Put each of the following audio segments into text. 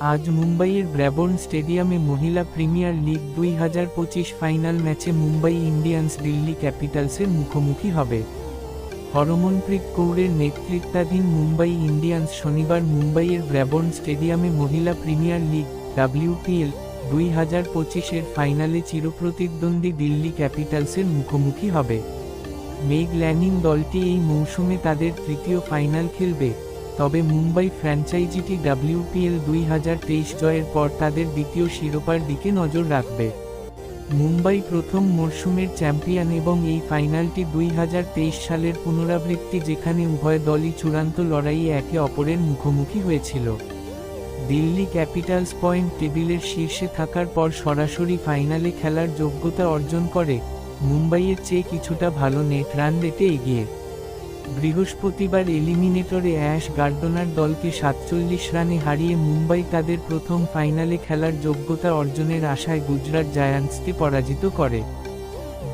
আজ মুম্বাইয়ের ব্র্যাবর্ন স্টেডিয়ামে মহিলা প্রিমিয়ার লিগ দুই হাজার পঁচিশ ফাইনাল ম্যাচে মুম্বাই ইন্ডিয়ান্স দিল্লি ক্যাপিটালসের মুখোমুখি হবে। হরমনপ্রীত কৌরের নেতৃত্বাধীন মুম্বাই ইন্ডিয়ান্স শনিবার মুম্বাইয়ের ব্র্যাবর্ন স্টেডিয়ামে মহিলা প্রিমিয়ার লিগ ডাব্লিউপিএল দুই হাজার পঁচিশের ফাইনালে চিরপ্রতিদ্বন্দ্বী দিল্লি ক্যাপিটালসের মুখোমুখি হবে। মেঘ ল্যানিং দলটি এই মৌসুমে তাদের তৃতীয় ফাইনাল খেলবে। তবে মুম্বাই ফ্র্যাঞ্চাইজিটি ডাব্লিউপিএল দুই হাজার তেইশ জয়ের পর তাদের দ্বিতীয় শিরোপার দিকে নজর রাখবে। মুম্বাই প্রথম মরশুমের চ্যাম্পিয়ন এবং এই ফাইনালটি দুই হাজার তেইশ সালের পুনরাবৃত্তি যেখানে উভয় দলই চূড়ান্ত লড়াইয়ে একে অপরের মুখোমুখি হয়েছিল। দিল্লি ক্যাপিটালস পয়েন্ট টেবিলের শীর্ষে থাকার পর সরাসরি ফাইনালে খেলার যোগ্যতা অর্জন করে। মুম্বাইয়ের চেয়ে কিছুটা ভালো নেট রান রেটে এগিয়ে। বৃহস্পতিবার এলিমিনেটরে অ্যাশ গার্ডনার দলকে সাতচল্লিশ রানে হারিয়ে মুম্বাই তাদের প্রথম ফাইনালে খেলার যোগ্যতা অর্জনের আশায় গুজরাট জায়ান্টসকে পরাজিত করে।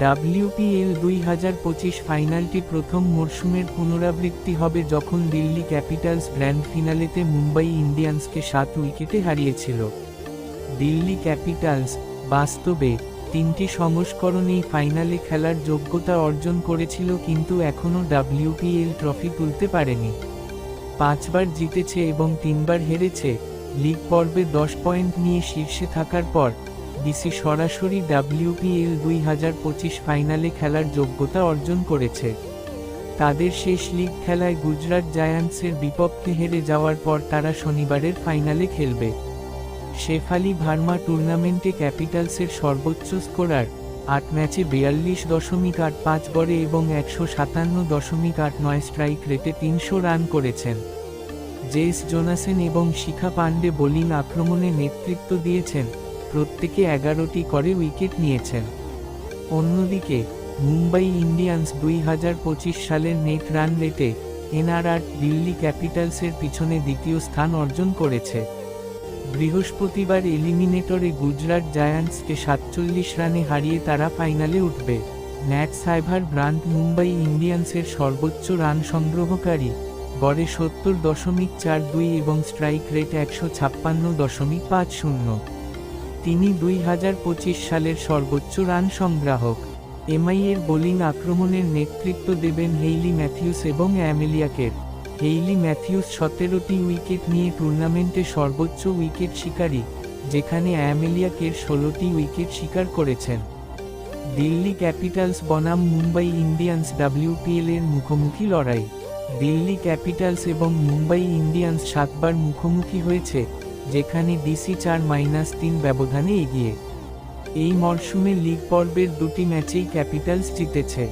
ডাব্লিউপিএল দুই হাজার পঁচিশ ফাইনালটি প্রথম মরশুমের পুনরাবৃত্তি হবে যখন দিল্লি ক্যাপিটালস গ্র্যান্ড ফিনালেতে মুম্বাই ইন্ডিয়ান্সকে সাত উইকেটে হারিয়েছিল। দিল্লি ক্যাপিটালস বাস্তবে তিনটি সংস্করণেই ফাইনালে খেলার যোগ্যতা অর্জন করেছিল কিন্তু এখনও ডাব্লিউপিএল ট্রফি তুলতে পারেনি। পাঁচবার জিতেছে এবং তিনবার হেরেছে, লিগ পর্বে দশ পয়েন্ট নিয়ে শীর্ষে থাকার পর, ডিসি সরাসরি ডাব্লিউপিএল দুই হাজার পঁচিশ ফাইনালে খেলার যোগ্যতা অর্জন করেছে। তাদের শেষ লিগ খেলায় গুজরাট জায়ান্টসের বিপক্ষে হেরে যাওয়ার পর তারা শনিবারের ফাইনালে খেলবে। শেফালি ভার্মা টুর্নামেন্টে ক্যাপিটালসের সর্বোচ্চ স্কোরার আট ম্যাচে বিয়াল্লিশ দশমিক আট পাঁচ গড়ে এবং একশো সাতান্ন দশমিক আট নয় স্ট্রাইক রেটে তিনশো রান করেছেন। জেস জোনাসেন এবং শিখা পান্ডে বোলিং আক্রমণে নেতৃত্ব দিয়েছেন, প্রত্যেকে এগারোটি করে উইকেট নিয়েছেন। অন্যদিকে, মুম্বাই ইন্ডিয়ান্স দুই হাজার পঁচিশ সালের নেট রান রেটে এনআরআর দিল্লি ক্যাপিটালসের পিছনে দ্বিতীয় স্থান অর্জন করেছে। বৃহস্পতিবার এলিমিনেটরে গুজরাট জায়ান্টসকে সাতচল্লিশ রানে হারিয়ে তারা ফাইনালে উঠবে। ন্যাট সাইভার ব্রান্ড মুম্বাই ইন্ডিয়ান্সের সর্বোচ্চ রান সংগ্রহকারী, গড়ে সত্তর দশমিক চার দুই এবং স্ট্রাইক রেট একশো ছাপ্পান্ন দশমিক পাঁচ শূন্য। তিনি দুই হাজার পঁচিশ সালের সর্বোচ্চ রান সংগ্রাহক। এমআইয়ের বোলিং আক্রমণের নেতৃত্ব দেবেন হেইলি ম্যাথিউস এবং অ্যামেলিয়াকের হেইলি ম্যাথিউস সতেরোটি উইকেট নিয়ে টুর্নামেন্টে সর্বোচ্চ উইকেট শিকারী, যেখানে অ্যামেলিয়াকের ষোলোটি উইকেট শিকার করেছেন। দিল্লি ক্যাপিটালস বনাম মুম্বাই ইন্ডিয়ান্স ডাব্লিউপিএল এর মুখোমুখি লড়াই। দিল্লি ক্যাপিটালস এবং মুম্বাই ইন্ডিয়ান্স সাতবার মুখোমুখি হয়েছে, যেখানে ডিসি চার মাইনাস তিন ব্যবধানে এগিয়ে। এই মরশুমে লিগ পর্বের দুটি ম্যাচেই ক্যাপিটালস জিতেছে।